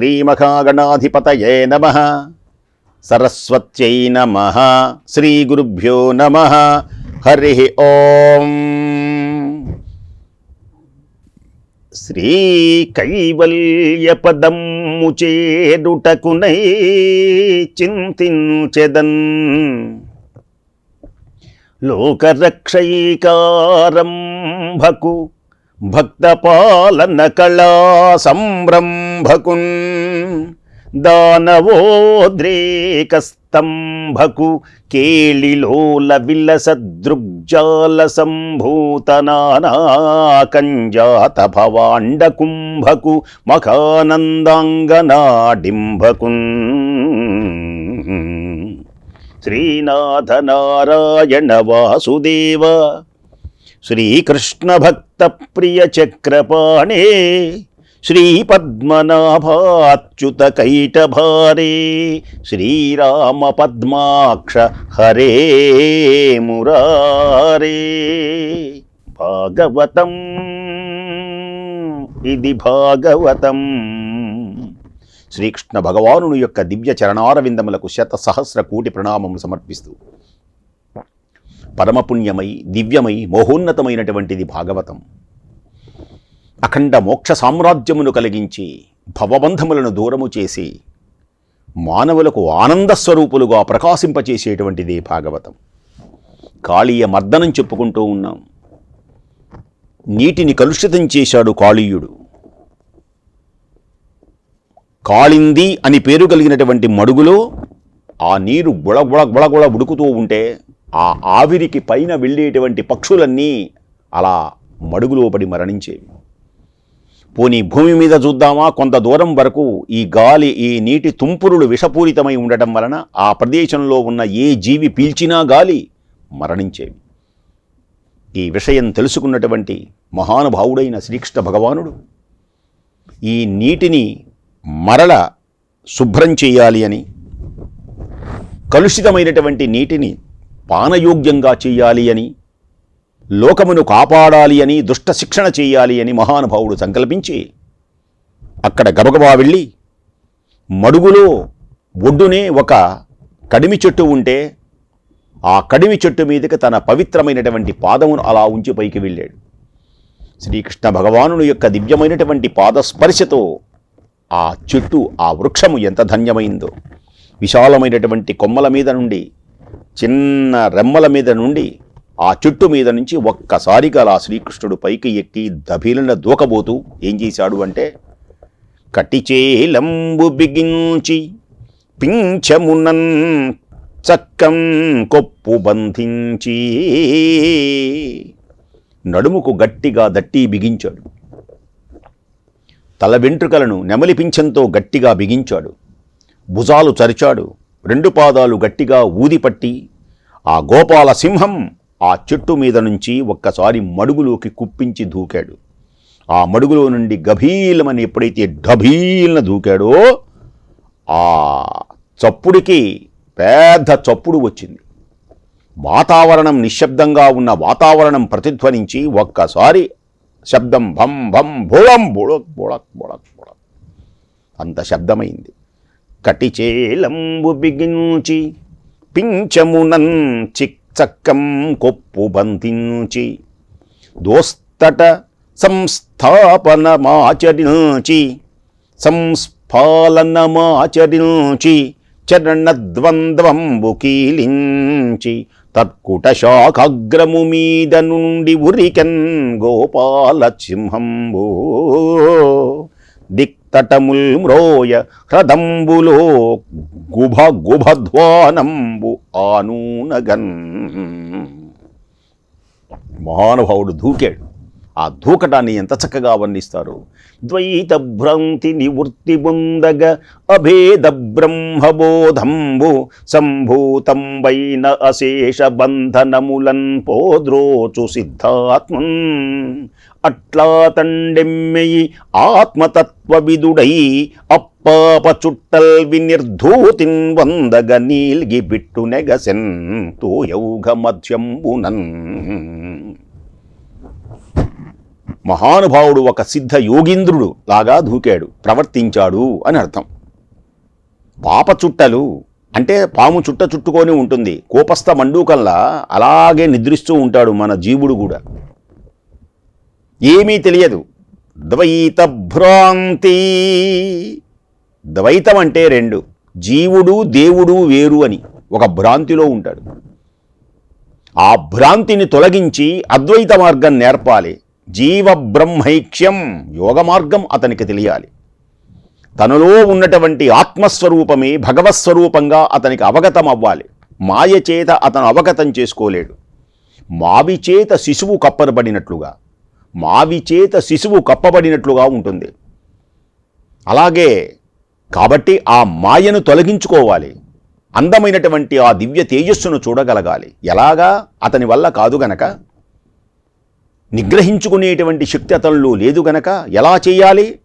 శ్రీమహాగణాధిపతయే నమ. సరస్వత్యై నమ. శ్రీగురుభ్యో నమ. హరి ఓం. శ్రీ కైవల్యపదమ్ము చేరుటకునై చింతించెదన్. లోకరక్షైకారంభకు భక్తపాలన కళా సంభ్రమ. సంరంభకున్ దానవోద్రేకస్తంభకు కేళిలోల విలసదృగ్జాల సంభూతనాకంజాత భవాండ కుంభకు మఖానందాంగనాడింభకున్. శ్రీనాథ నారాయణ వాసుదేవ శ్రీకృష్ణ భక్త ప్రియ చక్రపాణే శ్రీపద్మనాభాచ్యుత కైటభారే శ్రీరామ పద్మాక్ష హరే మురారే భాగవతం ఇది భాగవతం. శ్రీకృష్ణ భగవానుని యొక్క దివ్య చరణారవిందములకు శత సహస్ర కోటి ప్రణామము సమర్పిస్తూ. పరమపుణ్యమై దివ్యమై మహోన్నతమైనటువంటిది భాగవతం. అఖండ మోక్ష సామ్రాజ్యమును కలిగించి భవబంధములను దూరము చేసి మానవులకు ఆనంద స్వరూపులుగా ప్రకాశింపచేసేటువంటిది భాగవతం. కాళీయ మర్దనం చెప్పుకుంటూ ఉన్నాం. నీటిని కలుషితం చేశాడు కాళీయుడు. కాళింది అని పేరు కలిగినటువంటి మడుగులో ఆ నీరు గుళగుళ గుళగుళ ఉడుకుతూ ఉంటే ఆ ఆవిరికి పైన వెళ్ళేటువంటి పక్షులన్నీ అలా మడుగులో పడి మరణించేవి. పోనీ భూమి మీద చూద్దామా? కొంత దూరం వరకు ఈ గాలి ఈ నీటి తుంపురులు విషపూరితమై ఉండటం వలన ఆ ప్రదేశంలో ఉన్న ఏ జీవి పీల్చినా గాలి మరణించేవి ఈ విషయం తెలుసుకున్నటువంటి మహానుభావుడైన శ్రీకృష్ణ భగవానుడు ఈ నీటిని మరల శుభ్రం చేయాలి అని కలుషితమైనటువంటి నీటిని పానయోగ్యంగా చేయాలి అని లోకమును కాపాడాలి అని దుష్ట శిక్షణ చేయాలి అని మహానుభావుడు సంకల్పించి అక్కడ గబగబా వెళ్ళి మడుగులో ఒడ్డునే ఒక కడిమి చెట్టు ఉంటే ఆ కడిమి చెట్టు మీదకి తన పవిత్రమైనటువంటి పాదమును అలా ఉంచి పైకి వెళ్ళాడు. శ్రీకృష్ణ భగవానుని యొక్క దివ్యమైనటువంటి పాదస్పర్శతో ఆ చెట్టు ఆ వృక్షము ఎంత ధన్యమైందో. విశాలమైనటువంటి కొమ్మల మీద నుండి చిన్న రెమ్మల మీద నుండి ఆ చెట్టు మీద నుంచి ఒక్కసారిగా అలా శ్రీకృష్ణుడు పైకి ఎక్కి దభిలన దూకబోతూ ఏం చేశాడు అంటే కటిచేలంబు బిగించి పింఛమునన్ చక్కం కొప్పు బంధించి నడుముకు గట్టిగా దట్టి బిగించాడు. తల వెంట్రుకలను నెమలి పింఛంతో గట్టిగా బిగించాడు. భుజాలు చరిచాడు. రెండు పాదాలు గట్టిగా ఊదిపట్టి ఆ గోపాల సింహం ఆ చెట్టు మీద నుంచి ఒక్కసారి మడుగులోకి కుప్పించి దూకాడు. ఆ మడుగులో నుండి గభీలమని ఎప్పుడైతే డభీలన దూకాడో ఆ చప్పుడికి పెద్ద చప్పుడు వచ్చింది. వాతావరణం నిశ్శబ్దంగా ఉన్న వాతావరణం ప్రతిధ్వనించి ఒక్కసారి శబ్దం భం భం బుళం బుళక్ బుళక్ బుళక్ బుళక్ అంత శబ్దమైంది. కటిచేలంబు బిగించి పించమునన్ చక్కం కొప్పు బంధించి దోస్తట సంస్థాపనమాచరించి సంస్ఫాలనమాచరించి చరణద్వంద్వంబు కీలించి తత్కుట శాఖాగ్రము మీద నుండి ఉరికెన్ గోపాల సింహంబు తటముల్ మ్రోయ హ్రదంబులో గుభ గుభధ్వానంబు ఆనూనగన్. మహానుభావుడు దూకాడు. ఆ దూకటాన్ని ఎంత చక్కగా వర్ణిస్తారు? ద్వైత భ్రాంతి నివృత్తి పొందగ అభేద బ్రహ్మబోధంబు సంభూతం వైన అశేష బంధనములన్ పోద్రోచు సిద్ధాత్మన్. అట్లా తండెమ్మెయి ఆత్మతత్వవిదుడై అప్పాప చుట్టల్ వినిర్ధూతిన్ వందగ నీల్గి బిట్టు నెగసెన్ తోయౌఘ మధ్యంబునన్. మహానుభావుడు ఒక సిద్ధ యోగీంద్రుడు లాగా దూకాడు ప్రవర్తించాడు అని అర్థం. పాప చుట్టలు అంటే పాము చుట్ట చుట్టుకొని ఉంటుంది. కోపస్థ మండూకంలా అలాగే నిద్రిస్తూ ఉంటాడు మన జీవుడు కూడా. ఏమీ తెలియదు. ద్వైత భ్రాంతి. ద్వైతం అంటే రెండు. జీవుడు దేవుడు వేరు అని ఒక భ్రాంతిలో ఉంటాడు. ఆ భ్రాంతిని తొలగించి అద్వైత మార్గం నేర్పాలి. జీవబ్రహ్మైక్యం యోగ మార్గం అతనికి తెలియాలి. తనలో ఉన్నటువంటి ఆత్మస్వరూపమే భగవత్స్వరూపంగా అతనికి అవగతం అవ్వాలి మాయ చేత అతను అవగతం చేసుకోలేడు. మావి చేత శిశువు కప్పబడినట్లుగా మావి చేత శిశువు కప్పబడినట్లుగా ఉంటుంది. అలాగే కాబట్టి ఆ మాయను తొలగించుకోవాలి. అందమైనటువంటి ఆ దివ్య తేజస్సును చూడగలగాలి. ఎలాగా? అతని వల్ల కాదు గనక నిగ్రహించుకునేటువంటి శక్తి అతనిలో లేదు గనక ఎలా చేయాలి?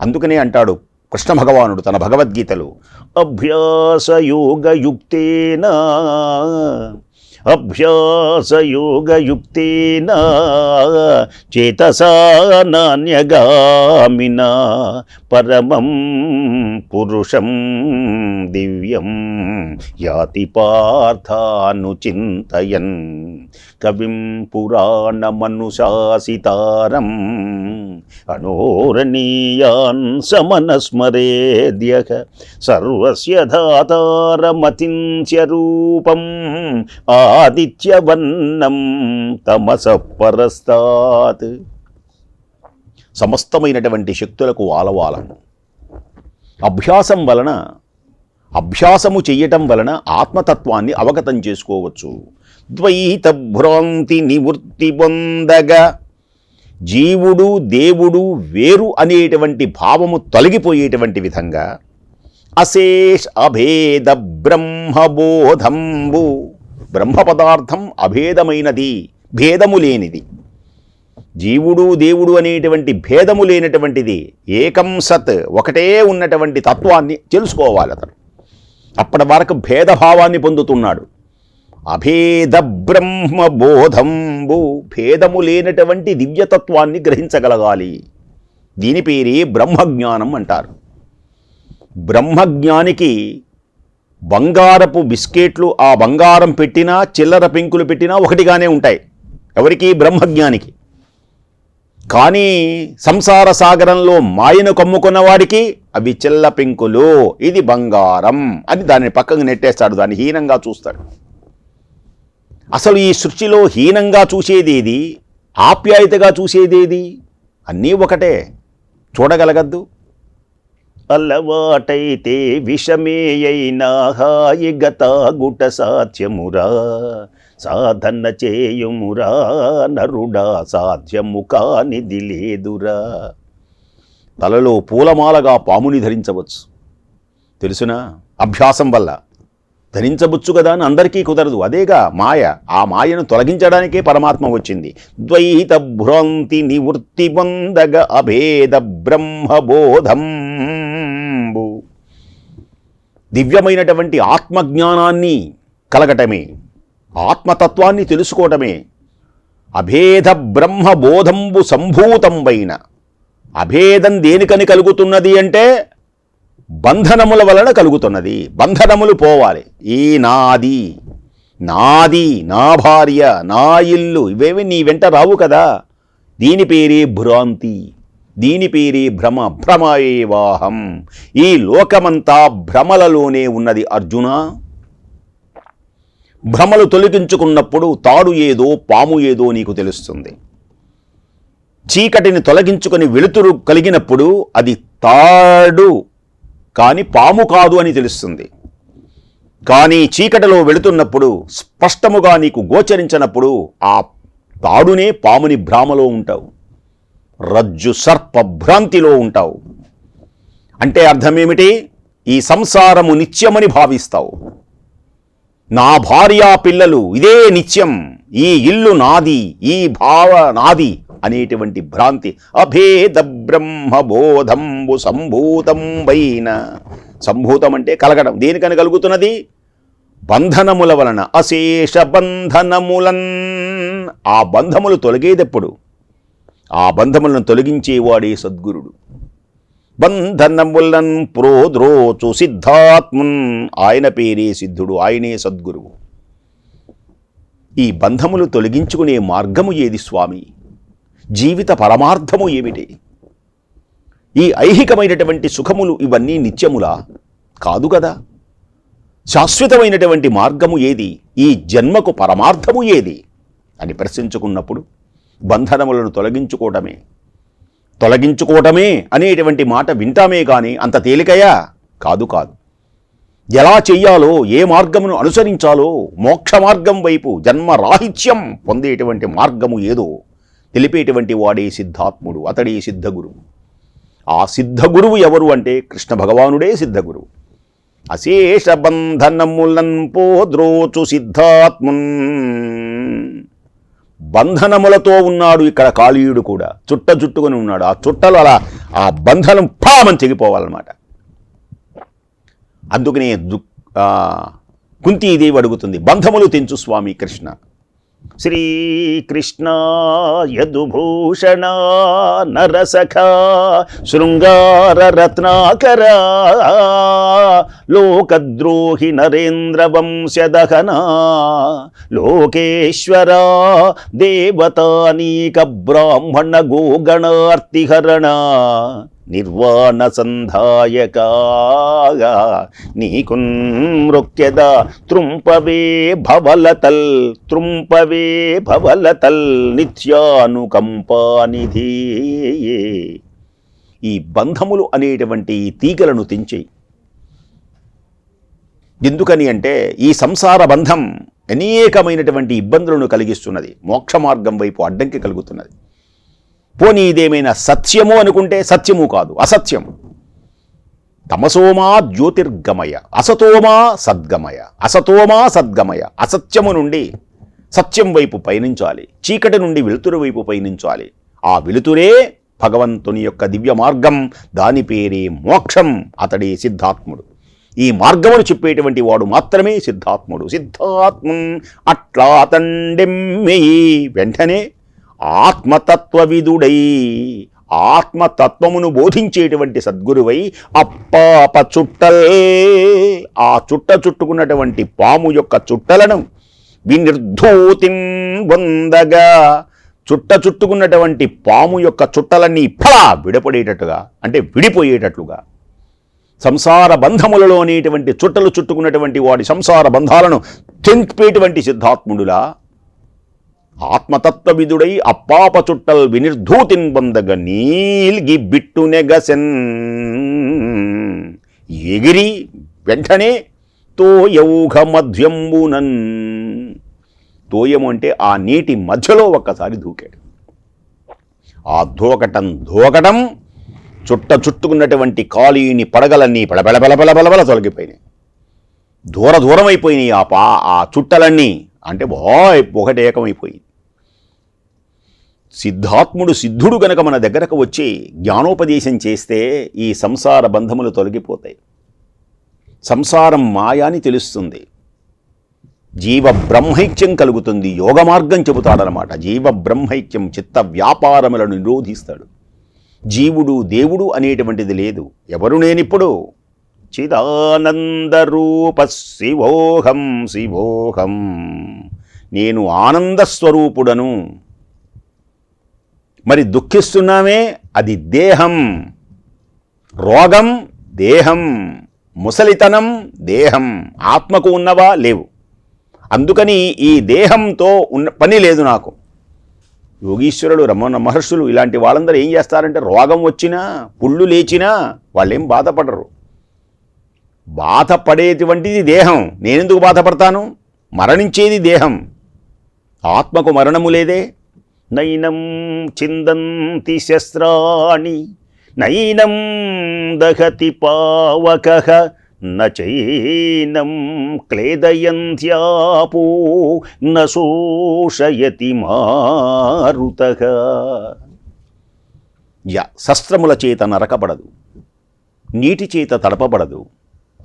అందుకనే అంటాడు కృష్ణ భగవానుడు తన భగవద్గీతలో అభ్యాసయోగయుక్తేన అభ్యాసయోగయుక్తేన చేతసా నాణ్యగామిన పరమం పురుషం దివ్యం యాతి పార్థానుచింతయన్ కవిం పురాణమనుశాసితారం అనోరణీయాన్ సమనస్మరేద్య సర్వస్య ధాతారమతింత్య రూపం ఆదిత్యవన్నం తమస పరస్తాత్ సమస్తమైనటువంటి శక్తులకు ఆలవాలను. అభ్యాసం వలన అభ్యాసము చెయ్యటం వలన ఆత్మతత్వాన్ని అవగతం చేసుకోవచ్చు. ద్వైత భ్రాంతి నివృత్తి పొందగా జీవుడు దేవుడు వేరు అనేటువంటి భావము తొలగిపోయేటువంటి విధంగా అశేష్ అభేద బ్రహ్మబోధంబు. బ్రహ్మ పదార్థం అభేదమైనది భేదము లేనిది. జీవుడు దేవుడు అనేటువంటి భేదము లేనటువంటిది ఏకం సత్ ఒకటే ఉన్నటువంటి తత్వాన్ని తెలుసుకోవాలి అతను. అప్పటి వరకు భేదభావాన్ని పొందుతున్నాడు. అభేద బ్రహ్మ బోధంబు భేదము లేనటువంటి దివ్యతత్వాన్ని గ్రహించగలగాలి. దీని పేరే బ్రహ్మజ్ఞానం అంటారు. బ్రహ్మజ్ఞానికి బంగారపు బిస్కెట్లు ఆ బంగారం పెట్టినా చిల్లర పెంకులు పెట్టినా ఒకటిగానే ఉంటాయి. ఎవరికి? బ్రహ్మజ్ఞానికి. కానీ సంసార సాగరంలో మాయను కమ్ముకున్న వాడికి అవి చిల్ల పెంకులు ఇది బంగారం అని దాన్ని పక్కకు నెట్టేస్తాడు. దాన్ని హీనంగా చూస్తాడు. అసలు ఈ సృష్టిలో హీనంగా చూసేదేది ఆప్యాయతగా చూసేదేది అన్నీ ఒకటే. చూడగలగద్దు. అలవాటైతే విషమే అయినా హాయిగత గుట సాధ్యమురా. సాధన చేయుమురా నరుడా సాధ్యము కానిది లేదురా. తలలో పూలమాలగా పాముని ధరించవచ్చు. తెలుసునా? అభ్యాసం వల్ల. ధరించబుచ్చు కదా అని అందరికీ కుదరదు. అదేగా మాయ. ఆ మాయను తొలగించడానికే పరమాత్మ వచ్చింది. ద్వైత భ్రాంతి నివృత్తి పొందగ అభేద బ్రహ్మబోధం దివ్యమైనటువంటి ఆత్మజ్ఞానాన్ని కలగటమే. ఆత్మతత్వాన్ని తెలుసుకోవటమే అభేద బ్రహ్మబోధంబు సంభూతంబైన. అభేదం దేనికని కలుగుతున్నది అంటే బంధనముల వలన కలుగుతున్నది. బంధనములు పోవాలి. ఈ నాది నాది నా భార్య నా ఇల్లు ఇవేవి నీ వెంట రావు కదా. దీని పేరే భ్రాంతి దీని పేరే భ్రమ భ్రమ ఏవాహం ఈ లోకమంతా భ్రమలలోనే ఉన్నది అర్జున. భ్రమలు తొలగించుకున్నప్పుడు తాడు ఏదో పాము ఏదో నీకు తెలుస్తుంది. చీకటిని తొలగించుకొని వెలుతురు కలిగినప్పుడు అది తాడు. కానీ పాము కాదు అని తెలుస్తుంది. కానీ చీకటిలో వెళుతున్నప్పుడు స్పష్టముగా నీకు గోచరించినప్పుడు ఆ తాడునే పాముని భ్రామలో ఉంటావు. రజ్జు సర్ప భ్రాంతిలో ఉంటావు. అంటే అర్థమేమిటి? ఈ సంసారము నిత్యమని భావిస్తావు. నా భార్యా పిల్లలు ఇదే నిత్యం. ఈ ఇల్లు నాది ఈ భావ నాది అనేటువంటి భ్రాంతి అభేద బ్రహ్మబోధంబు సంభూతం వైన. సంభూతం అంటే కలగడం. దేనికని కలుగుతున్నది? బంధనముల వలన. అశేష బంధనములన్. ఆ బంధములు తొలగేదెప్పుడు? ఆ బంధములను తొలగించేవాడే సద్గురుడు. బంధనములన్ ప్రోద్రోచు సిద్ధాత్మున్. ఆయన పేరే సిద్ధుడు ఆయనే సద్గురువు. ఈ బంధములు తొలగించుకునే మార్గము ఏది స్వామి? జీవిత పరమార్థము ఏమిటి? ఈ ఐహికమైనటువంటి సుఖములు ఇవన్నీ నిత్యములా? కాదు కదా. శాశ్వతమైనటువంటి మార్గము ఏది? ఈ జన్మకు పరమార్థము ఏది? అని ప్రశ్నించుకున్నప్పుడు బంధనములను తొలగించుకోవటమే. తొలగించుకోవటమే అనేటువంటి మాట వింటామే కానీ అంత తేలికయా? కాదు కాదు. ఎలా చెయ్యాలో ఏ మార్గమును అనుసరించాలో మోక్ష మార్గం వైపు జన్మరాహిత్యం పొందేటువంటి మార్గము ఏదో? తెలిపేటువంటి వాడే సిద్ధాత్ముడు అతడే సిద్ధగురువు. ఆ సిద్ధగురువు ఎవరు అంటే కృష్ణ భగవానుడే సిద్ధగురువు. అశేష బంధనములన్ పోద్రోచు సిద్ధాత్మున్. బంధనములతో ఉన్నాడు ఇక్కడ కాళీయుడు కూడా. చుట్ట చుట్టుకొని ఉన్నాడు. ఆ చుట్టలు అలా ఆ బంధనం పామని తెగిపోవాలన్నమాట. అందుకనే దు కుంతీదేవి అడుగుతుంది బంధములు తెంచు స్వామి కృష్ణ. శ్రీకృష్ణ యదుభూషణ నరసఖ శృంగార లోకద్రోహి నరేంద్ర వంశదహన లోకేశ్వర దేవతానీక బ్రాహ్మణ గోగణార్తిహరణ నిర్వాణ సంధాయక నీకున్ మృక్యద త్రుంపవే భవలతల్ త్రుంపవే భవలతల్ నిత్యానుకంపానిధి. ఈ బంధములు అనేటువంటి తీగలను తెంచేయి. ఎందుకని అంటే ఈ సంసార బంధం అనేకమైనటువంటి ఇబ్బందులను కలిగిస్తున్నది. మోక్ష మార్గం వైపు అడ్డంకి కలుగుతున్నది. పోనీ ఇదేమైనా సత్యము అనుకుంటే సత్యము కాదు అసత్యం. తమసోమా జ్యోతిర్గమయ అసతోమా సద్గమయ అసతోమా సద్గమయ అసత్యము నుండి సత్యం వైపు పయనించాలి. చీకటి నుండి వెలుతురు వైపు పయనించాలి. ఆ వెలుతురే భగవంతుని యొక్క దివ్య మార్గం. దాని పేరే మోక్షం. అతడే సిద్ధాత్ముడు. ఈ మార్గమును చెప్పేటువంటి వాడు మాత్రమే సిద్ధాత్ముడు. సిద్ధాత్మం అట్లా తండెమ్మెయి వెంటనే ఆత్మతత్వవిదుడై ఆత్మతత్వమును బోధించేటువంటి సద్గురువై అప్పాప చుట్టలే. ఆ చుట్ట చుట్టుకున్నటువంటి పాము యొక్క చుట్టలను వినిర్ధూతిం వందగా చుట్ట చుట్టుకున్నటువంటి పాము యొక్క చుట్టలన్నీ ఫలా విడపడేటట్టుగా అంటే విడిపోయేటట్లుగా. సంసార బంధములలో అనేటువంటి చుట్టలు చుట్టుకున్నటువంటి వాడి సంసార బంధాలను తెంపేటువంటి సిద్ధాత్ముడులా. ఆత్మతత్వవిదుడై అప్పాప చుట్టల్ వినిర్ధూతిన్ పొందగ నీల్గి బిట్టునెగసెన్ ఎగిరి వెంటనే తోయౌఘ మధ్యంబునన్. తోయము అంటే ఆ నీటి మధ్యలో ఒక్కసారి దూకాడు. ఆ దూకటం దూకటం చుట్ట చుట్టుకున్నటువంటి ఖాళీని పడగలన్నీ పడబెలబెలబెలబెలబెల తొలగిపోయినాయి. దూర దూరం అయిపోయినాయి ఆ పా ఆ చుట్టలన్నీ. అంటే బాయ్ ఒకటి ఏకమైపోయింది. సిద్ధాత్ముడు సిద్ధుడు గనక మన దగ్గరకు వచ్చి జ్ఞానోపదేశం చేస్తే ఈ సంసార బంధములు తొలగిపోతాయి. సంసారం మాయాని తెలుస్తుంది. జీవ బ్రహ్మైక్యం కలుగుతుంది యోగ మార్గం చెబుతాడనమాట. జీవ బ్రహ్మైక్యం చిత్త వ్యాపారములను నిరోధిస్తాడు. జీవుడు దేవుడు అనేటువంటిది లేదు. ఎవరు నేనిప్పుడు? చిదానందరూప శివోహం శివోహం. నేను ఆనందస్వరూపుడను మరి దుఃఖిస్తున్నామే? అది దేహం. రోగం దేహం. ముసలితనం దేహం. ఆత్మకు ఉన్నవా? లేవు. అందుకని ఈ దేహంతో ఉన్న పని లేదు నాకు. యోగీశ్వరుడు రమణ మహర్షులు ఇలాంటి వాళ్ళందరూ ఏం చేస్తారంటే రోగం వచ్చినా పుళ్ళు లేచినా వాళ్ళేం బాధపడరు. బాధపడేటువంటిది దేహం. నేనెందుకు బాధపడతాను? మరణించేది దేహం. ఆత్మకు మరణము లేదే. నైనం చిందంతి శస్త్రాణి నైనం దహతి పావక నైనం క్లేదయంత్యాపో నోషయతి మారుత. య శస్త్రముల చేత నరకబడదు నీటి చేత తడపబడదు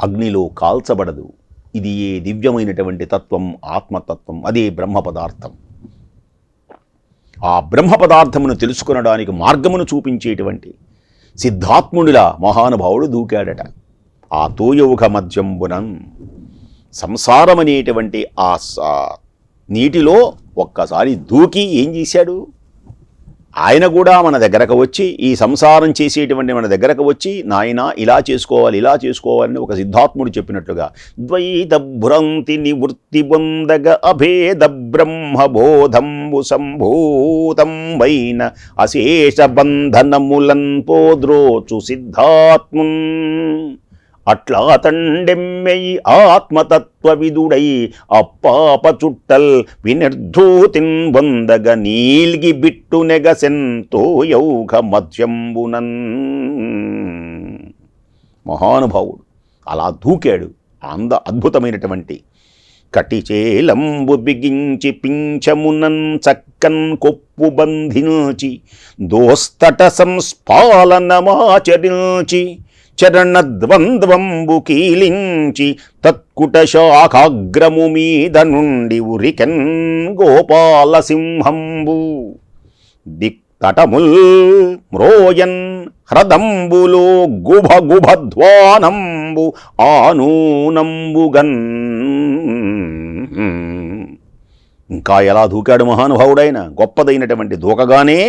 అగ్నిలో కాల్చబడదు. ఇది ఏ దివ్యమైనటువంటి తత్వం ఆత్మతత్వం అదే బ్రహ్మ పదార్థం. ఆ బ్రహ్మ పదార్థమును తెలుసుకొనడానికి మార్గమును చూపించేటువంటి సిద్ధాత్ముడిలా మహానుభావుడు దూకాడట. ఆ తోయౌఘ మధ్యంబునం సంసారమనేటువంటి ఆ నీటిలో ఒక్కసారి దూకి ఏం చేశాడు? ఆయన కూడా మన దగ్గరకు వచ్చి ఈ సంసారం చేసేటువంటి మన దగ్గరకు వచ్చి నాయన ఇలా చేసుకోవాలి ఇలా చేసుకోవాలని ఒక సిద్ధాత్ముడు చెప్పినట్లుగా ద్వైత భ్రంతి నివృత్తి పొందగ అభేద బ్రహ్మబోధంబు సంభూతం వైన అశేష బంధనములన్ పోద్రోచు సిద్ధాత్మున్. అట్లా తండెమ్మెయి ఆత్మతత్వవిదుడై అప్పాప చుట్టల్ వినిర్ధూతిన్ వందగ నీల్గి బిట్టు నెగసెంతో యౌఘ మధ్యంబునన్. మహానుభావుడు అలా దూకాడు అంద అద్భుతమైనటువంటి కటిచేలంబు బిగించి పింఛమునన్ చక్కన్ కొప్పు బంధించి దోస్తట సంస్పాలనమాచరించి చరణద్వంద్వంబు కీలించి తత్కుట శాఖాగ్రము మీద నుండి ఉరికెన్ గోపాల సింహంబు దిక్తటముల్ మ్రోయన్ హ్రదంబులో గుభ గుభధ్వానంబు ఆనూనంబుగన్. ఇంకా ఎలా దూకాడు మహానుభావుడైన? గొప్పదైనటువంటి దూకగానే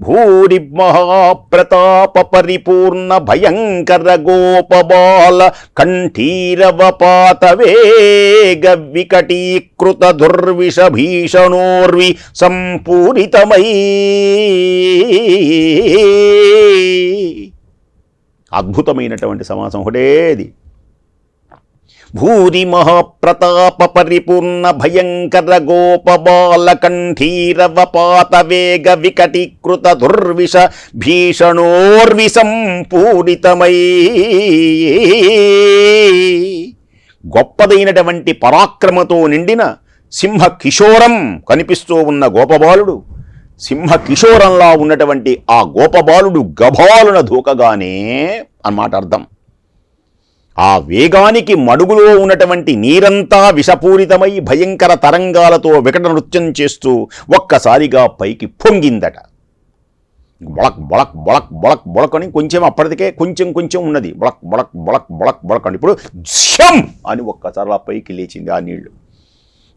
భూరి మహాప్రతాప పరిపూర్ణ భయంకర గోపబాల కంఠీరవ పాతవేగ వికటీకృత దుర్విష భీషణోర్వి సంపూరితమై అద్భుతమైనటువంటి సమాసం ఒకటేది భూరి మహాప్రతాప పరిపూర్ణ భయంకర గోపబాలకంఠీరవ పాత వేగ వికటీకృత దుర్విష భీషణోర్వి సంపూరితమై గొప్పదైనటువంటి పరాక్రమతో నిండిన సింహ కిషోరం కనిపిస్తూ ఉన్న గోపబాలుడు. సింహ కిశోరంలా ఉన్నటువంటి ఆ గోపబాలుడు గభాలున దూకగానే అన్నమాట అర్థం. ఆ వేగానికి మడుగులో ఉన్నటువంటి నీరంతా విషపూరితమై భయంకర తరంగాలతో వికట నృత్యం చేస్తూ ఒక్కసారిగా పైకి పొంగిందట. బొళక్ బొళక్ బొళక్ బొళక్ బొళక్ అని కొంచెం అప్పటికే కొంచెం కొంచెం ఉన్నది. బొళక్ బొళక్ బొళక్ బొళక్ బొళక్ అని. ఇప్పుడు శ్యం అని ఒక్కసారి ఆ పైకి లేచింది ఆ నీళ్ళు.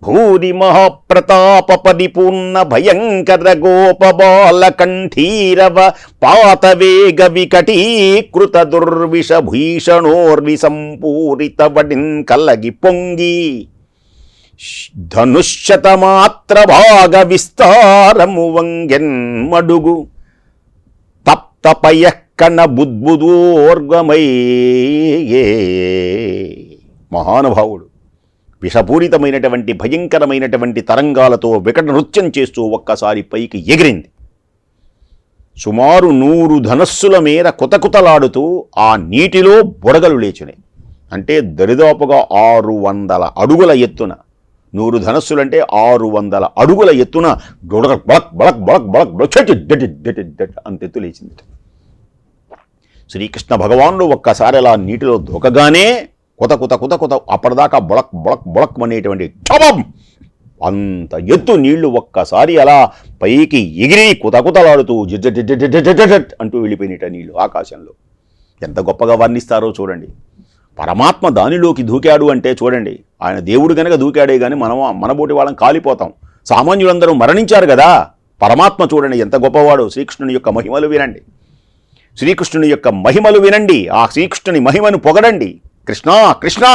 భూరి మహాప్రతాప పరిపూర్ణ భయంకర గోపబాల కంఠీరవ పాతవేగ వికటీకృత దుర్విష భీషణోర్వి సంపూరిత వడిన్ కలగి పొంగి ధనుష్యతమాత్ర భాగ విస్తారము వంగెన్ మడుగు తప్తపయక్కన బుద్బుదోర్గమయ్యే మహానుభావుడు విషపూరితమైనటువంటి భయంకరమైనటువంటి తరంగాలతో వికట నృత్యం చేస్తూ ఒక్కసారి పైకి ఎగిరింది. సుమారు నూరు ధనస్సుల మేర కుతకుతలాడుతూ ఆ నీటిలో బుడగలు లేచినాయి. అంటే దరిదాపుగా ఆరు వందల అడుగుల ఎత్తున నూరు ధనస్సులంటే ఆరు వందల అడుగుల ఎత్తున బుడగ బళక్ బళక్ బళక్ బళక్ బళక్ చటి అంత ఎత్తు లేచింది శ్రీకృష్ణ భగవానుడు ఒక్కసారి అలా నీటిలో దూకగానే కుత కుత కుత కుత అప్పటిదాకా బొలక్ బొలక్ బొళక్ అనేటువంటి క్షమం అంత ఎత్తు నీళ్ళు ఒక్కసారి అలా పైకి ఎగిరి కుతకుతలాడుతూ జిడ్జట్ అంటూ వెళ్ళిపోయినట నీళ్ళు ఆకాశంలో. ఎంత గొప్పగా వర్ణిస్తారో చూడండి. పరమాత్మ దానిలోకి దూకాడు అంటే చూడండి. ఆయన దేవుడు కనుక దూకాడే కానీ మనం మనబోటి వాళ్ళం కాలిపోతాం. సామాన్యులందరూ మరణించారు కదా. పరమాత్మ చూడండి ఎంత గొప్పవాడు. శ్రీకృష్ణుని యొక్క మహిమలు వినండి. శ్రీకృష్ణుని యొక్క మహిమలు వినండి. ఆ శ్రీకృష్ణుని మహిమను పొగడండి. కృష్ణ కృష్ణ!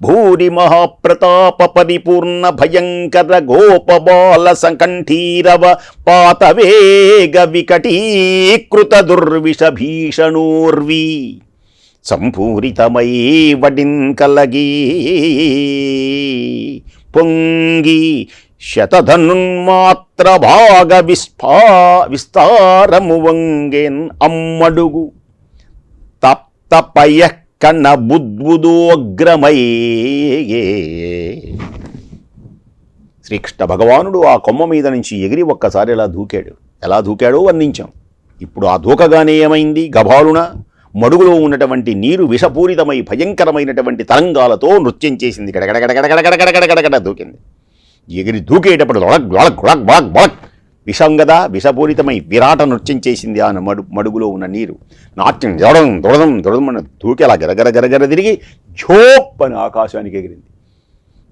భూరి మహాప్రతాప పరిపూర్ణ భయంకర గోపబాల సంకంఠీరవ పాతవేగ వికటీకృత దుర్విష భీషణోర్వి! సంపూరితమై వడిన్ కలగి! పొంగి శతధనున్మాత్ర భాగ విస్ఫా విస్తారము వంగేన్ అమ్మడుగు తప్తపయ కన్న బుద్బుదోగ్రమై శ్రీకృష్ణ భగవానుడు ఆ కొమ్మ మీద నుంచి ఎగిరి ఒక్కసారి ఎలా దూకాడు? ఎలా దూకాడో వర్ణించాం. ఇప్పుడు ఆ దూకగానే ఏమైంది? గభాలున మడుగులో ఉన్నటువంటి నీరు విషపూరితమై భయంకరమైనటువంటి తరంగాలతో నృత్యం చేసింది. గడగడగడగడగడగడగడగడగడ దూకింది. ఎగిరి దూకేటప్పుడు లొడక్ లొడక్ లొడక్ బొడక్ బొడక్ విషం కదా విషపూరితమై విరాట నృత్యం చేసింది ఆ మడు మడుగులో ఉన్న నీరు. నాట్యం దొడదం దొడదం దొడదం దూకి అలా గరగర గరగర తిరిగి ఝోప్ అని ఆకాశానికి ఎగిరింది.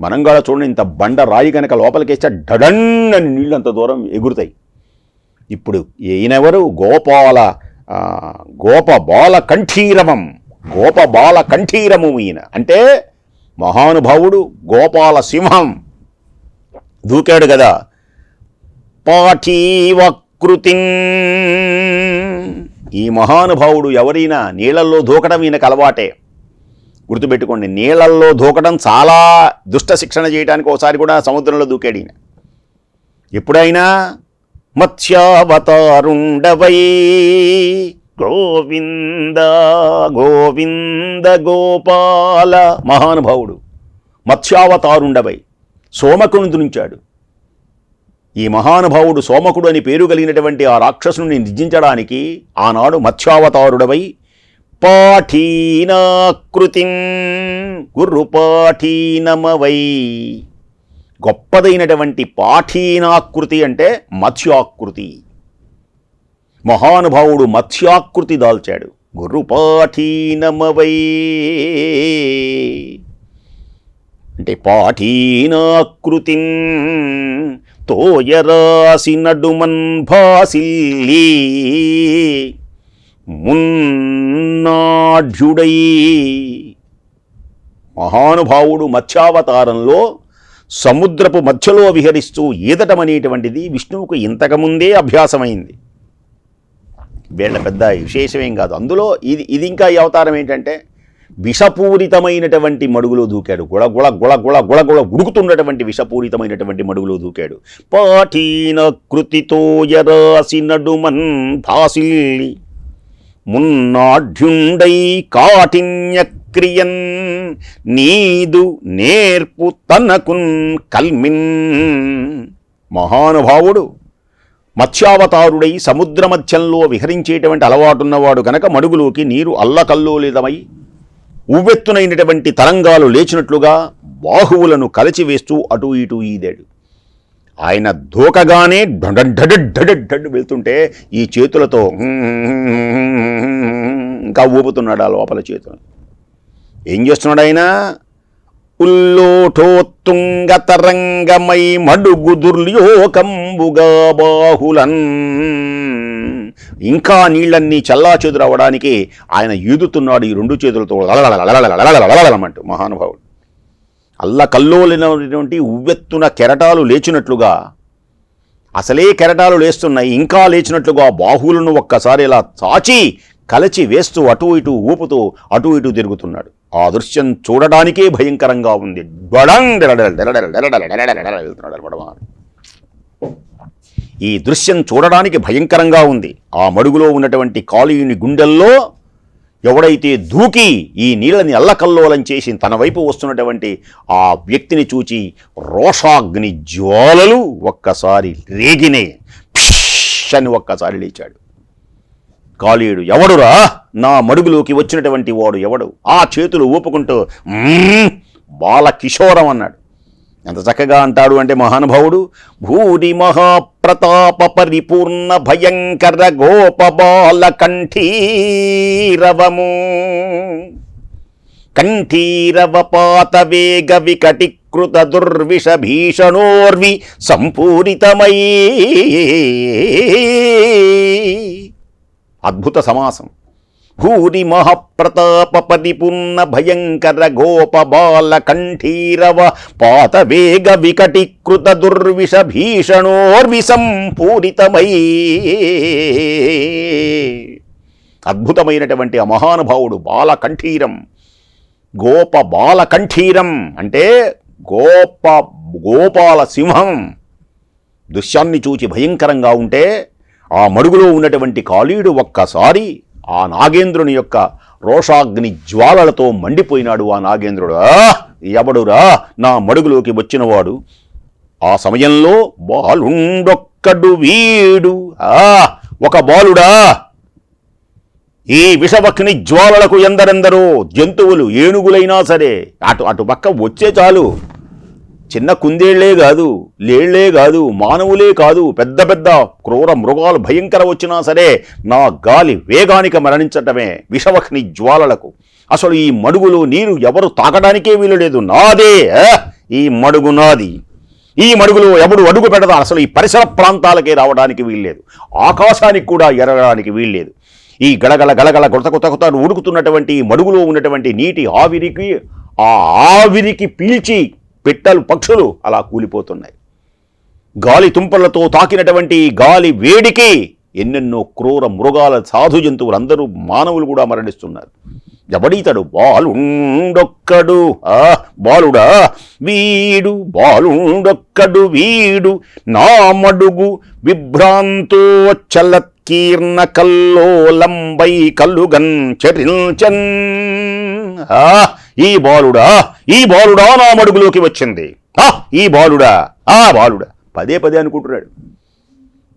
మనం కూడా చూడండి ఇంత బండ రాయి కనుక లోపలికేస్తే డడన్ అని నీళ్ళు అంత దూరం ఎగురుతాయి. ఇప్పుడు ఈయనెవరు? గోపాల గోపబాల గోప బాల కంఠీరమం గోప బాల కంఠీరము ఈయన. అంటే మహానుభావుడు గోపాల సింహం. దూకాడు కదా. పాఠీవకృతి. ఈ మహానుభావుడు ఎవరైనా నీళ్ళల్లో దూకడం ఈయనకు అలవాటే. గుర్తుపెట్టుకోండి నీళ్ళల్లో దూకడం చాలా దుష్ట శిక్షణ చేయడానికి ఒకసారి కూడా సముద్రంలో దూకాడు ఈయన. ఎప్పుడైనా మత్స్యావతారుండవై గోవింద గోవింద గోపాల మహానుభావుడు మత్స్యావతారుండవై సోమకుని దునించాడు ఈ మహానుభావుడు సోమకుడు అని పేరు కలిగినటువంటి ఆ రాక్షసుని నిర్జించడానికి ఆనాడు మత్స్యావతారుడవై పాఠీనాకృతి గుర్రుపాఠీనమవై గొప్పదైనటువంటి పాఠీనాకృతి అంటే మత్స్యాకృతి. మహానుభావుడు మత్స్యాకృతి దాల్చాడు. గుర్రుపాఠీనమవై అంటే పాఠీనాకృతి తోయరాసి నడుమన్ భాసిల్లీ. మున్నాఢ్యుడై. మహానుభావుడు మత్స్యావతారంలో సముద్రపు మధ్యలో విహరిస్తూ ఈదటం అనేటువంటిది విష్ణువుకు ఇంతకుముందే అభ్యాసమైంది. వీళ్ళ పెద్ద విశేషమేం కాదు. అందులో ఇది ఇది ఇంకా ఈ అవతారం ఏంటంటే విషపూరితమైనటువంటి మడుగులో దూకాడు. గుళ గుళ గుళ గుళ గుళ గుళ ఉడుకుతున్నటువంటి విషపూరితమైనటువంటి మడుగులో దూకాడు. పాఠీన కృతితో యరాసి నడుమన్ భాసిల్లి మున్నాఢ్యుండై కాఠిన్యక్రియన్ నీదు నేర్పు తనకున్ కల్మిన్. మహానుభావుడు మత్స్యావతారుడై సముద్ర మధ్యంలో విహరించేటువంటి అలవాటున్నవాడు గనక మడుగులోకి నీరు అల్లకల్లోలితమై ఉవ్వెత్తునైనటువంటి తరంగాలు లేచినట్లుగా బాహువులను కలచివేస్తూ అటు ఇటు ఈదాడు. ఆయన దూకగానే ఢడఢడఢడఢ వెళ్తుంటే ఈ చేతులతో ఇంకా ఊపుతున్నాడు ఆ లోపల చేతులు. ఏం చేస్తున్నాడు ఆయన ఉల్లోఠోత్తుంగ తరంగమై మడుగు దుర్యోకంబుగా బాహులన్ ఇంకా నీళ్ళన్నీ చల్లా చెదురవ్వడానికి ఆయన ఈదుతున్నాడు ఈ రెండు చేతులతో అలగలగలగలగలగలగలగలమంటూ మహానుభావుడు అల్ల కల్లోలినటువంటి ఉవ్వెత్తున కెరటాలు లేచినట్లుగా అసలే కెరటాలు లేస్తున్నాయి ఇంకా లేచినట్లుగా బాహువులను ఒక్కసారి ఇలా చాచి కలచి వేస్తూ అటు ఇటు ఊపుతూ అటు ఇటు తిరుగుతున్నాడు ఆ దృశ్యం చూడడానికే భయంకరంగా ఉంది డడంగ్ వెళ్తున్నాడు అనమాట ఈ దృశ్యం చూడడానికి భయంకరంగా ఉంది. ఆ మడుగులో ఉన్నటువంటి కాళీయుని గుండెల్లో ఎవడైతే దూకి ఈ నీళ్ళని అల్లకల్లోలం చేసి తన వైపు వస్తున్నటువంటి ఆ వ్యక్తిని చూచి రోషాగ్ని జ్వాలలు ఒక్కసారి రేగినే అని ఒక్కసారి లేచాడు. కాళీయుడు ఎవడురా? నా మడుగులోకి వచ్చినటువంటి వాడు ఎవడు? ఆ చేతులు ఊపుకుంటూ బాలకిశోరం బాలకిషోరం అన్నాడు. ఎంత చక్కగా అంటాడు అంటే మహానుభావుడు? భూరి మహాప్రతాప పరిపూర్ణ భయంకర గోపబాల కంఠీరవము. కంఠీరవ పాత వేగ వికటికృత దుర్విష భీషణోర్వి సంపూరితమై అద్భుత సమాసం. భూరి మహప్రతాప పరిపూర్ణ భయంకర గోప బాల కంఠీరవ పాత వేగ వికటీకృత దుర్విష భీషణోర్వి అద్భుతమైనటువంటి ఆ మహానుభావుడు బాలకంఠీరం గోప బాలకంఠీరం అంటే గోప గోపాల సింహం దృశ్యాన్ని చూచి భయంకరంగా ఉంటే ఆ మడుగులో ఉన్నటువంటి కాళీడు ఒక్కసారి ఆ నాగేంద్రుని యొక్క రోషాగ్ని జ్వాలలతో మండిపోయినాడు ఆ నాగేంద్రుడు. ఎవడురా? నా మడుగులోకి వచ్చినవాడు. ఆ సమయంలో బాలుండొక్కడు వీడు. ఆ ఒక బాలుడా. ఈ విషవక్ని జ్వాలలకు ఎందరెందరో జంతువులు ఏనుగులైనా సరే అటు అటు పక్క వచ్చే చాలు. చిన్న కుందేళ్ళే కాదు లేళ్ళే కాదు మానవులే కాదు పెద్ద పెద్ద క్రూర మృగాలు భయంకర వచ్చినా సరే నా గాలి వేగానికి మరణించటమే విషవక్ని జ్వాలలకు. అసలు ఈ మడుగులో నీరు ఎవరు తాకడానికే వీలు లేదు నాదే ఈ మడుగు నాది. ఈ మడుగులో ఎవడు అడుగు పెడదా అసలు ఈ పరిసర ప్రాంతాలకే రావడానికి వీల్లేదు. ఆకాశానికి కూడా ఎరగడానికి వీల్లేదు. ఈ గలగల గలగల కొత్త కొత్త కొత్త ఉడుకుతున్నటువంటి మడుగులో ఉన్నటువంటి నీటి ఆవిరికి ఆ ఆవిరికి పీల్చి పిట్టలు పక్షులు అలా కూలిపోతున్నాయి. గాలి తుంపలతో తాకినటువంటి గాలి వేడికి ఎన్నెన్నో క్రూర మృగాల సాధు జంతువులందరూ మానవులు కూడా మరణిస్తున్నారు. ఎవడీతడు? బాలుండొక్కడు. ఆ బాలుడా వీడు బాలుండొక్కడు వీడు నామడుగు విభ్రాంతో చలత్కీర్ణ కల్లోలంబై కల్లుగన్ చరిల్చన్. ఆ, ఈ బాలుడా ఈ బాలుడా నా మడుగులోకి వచ్చింది. ఆ, ఈ బాలుడా ఆ బాలుడా. పదే పదే అనుకుంటున్నాడు.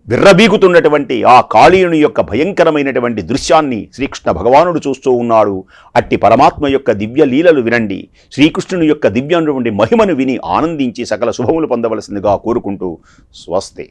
విర్రబీగుతున్నటువంటి ఆ కాళీయుని యొక్క భయంకరమైనటువంటి దృశ్యాన్ని శ్రీకృష్ణ భగవానుడు చూస్తూ ఉన్నాడు. అట్టి పరమాత్మ యొక్క దివ్య లీలలు వినండి. శ్రీకృష్ణుని యొక్క దివ్యమైనటువంటి మహిమను విని ఆనందించి సకల శుభములు పొందవలసిందిగా కోరుకుంటూ స్వస్తే.